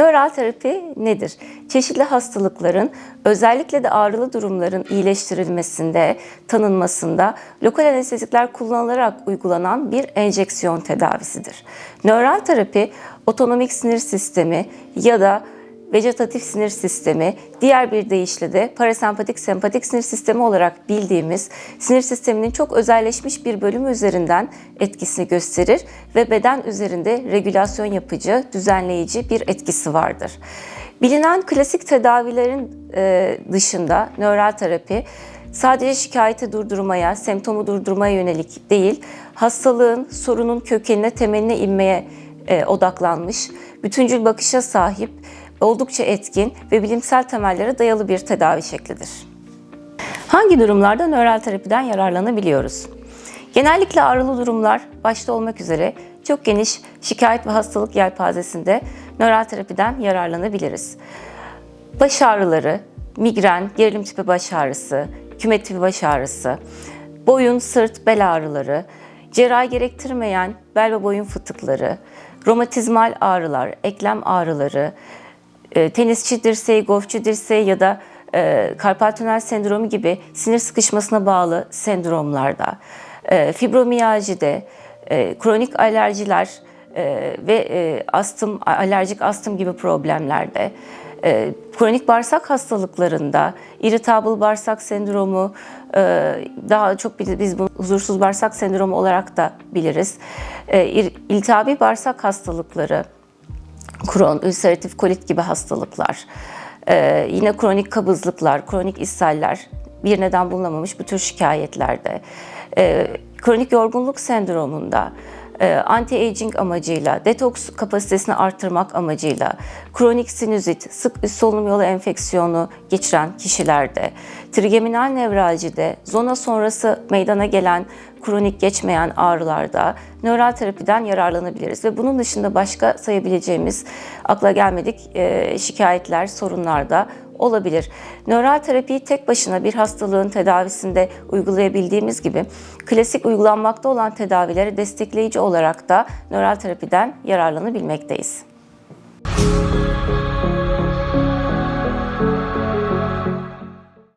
Nöral terapi nedir? Çeşitli hastalıkların, özellikle de ağrılı durumların iyileştirilmesinde, tanınmasında lokal anestezikler kullanılarak uygulanan bir enjeksiyon tedavisidir. Nöral terapi, otonomik sinir sistemi ya da vejetatif sinir sistemi, diğer bir deyişle de parasempatik sempatik sinir sistemi olarak bildiğimiz sinir sisteminin çok özelleşmiş bir bölümü üzerinden etkisini gösterir ve beden üzerinde regülasyon yapıcı, düzenleyici bir etkisi vardır. Bilinen klasik tedavilerin e, dışında nöral terapi sadece şikayeti durdurmaya, semptomu durdurmaya yönelik değil, hastalığın, sorunun kökenine, temeline inmeye e, odaklanmış, bütüncül bakışa sahip, oldukça etkin ve bilimsel temellere dayalı bir tedavi şeklidir. Hangi durumlarda nöral terapiden yararlanabiliyoruz? Genellikle ağrılı durumlar başta olmak üzere çok geniş şikayet ve hastalık yelpazesinde nöral terapiden yararlanabiliriz. Baş ağrıları, migren, gerilim tipi baş ağrısı, küme tipi baş ağrısı, boyun, sırt, bel ağrıları, cerrahi gerektirmeyen bel ve boyun fıtıkları, romatizmal ağrılar, eklem ağrıları, e, tenisçi dirseği, golfçü dirseği ya da e, karpal sendromu gibi sinir sıkışmasına bağlı sendromlarda, e, fibromiyajide, e, kronik alerjiler e, ve e, astım, alerjik astım gibi problemlerde, e, kronik bağırsak hastalıklarında, irritable bağırsak sendromu, e, daha çok biz, bunu huzursuz bağırsak sendromu olarak da biliriz. E, iltihabi bağırsak hastalıkları, Kron, ülseratif kolit gibi hastalıklar, ee, yine kronik kabızlıklar, kronik ishaller bir neden bulunamamış bu tür şikayetlerde, ee, kronik yorgunluk sendromunda, e, anti-aging amacıyla, detoks kapasitesini artırmak amacıyla, kronik sinüzit, sık üst solunum yolu enfeksiyonu geçiren kişilerde, trigeminal nevraljide, zona sonrası meydana gelen kronik geçmeyen ağrılarda nöral terapiden yararlanabiliriz. Ve bunun dışında başka sayabileceğimiz akla gelmedik e, şikayetler, sorunlar da olabilir. Nöral terapiyi tek başına bir hastalığın tedavisinde uygulayabildiğimiz gibi klasik uygulanmakta olan tedavilere destekleyici olarak da nöral terapiden yararlanabilmekteyiz.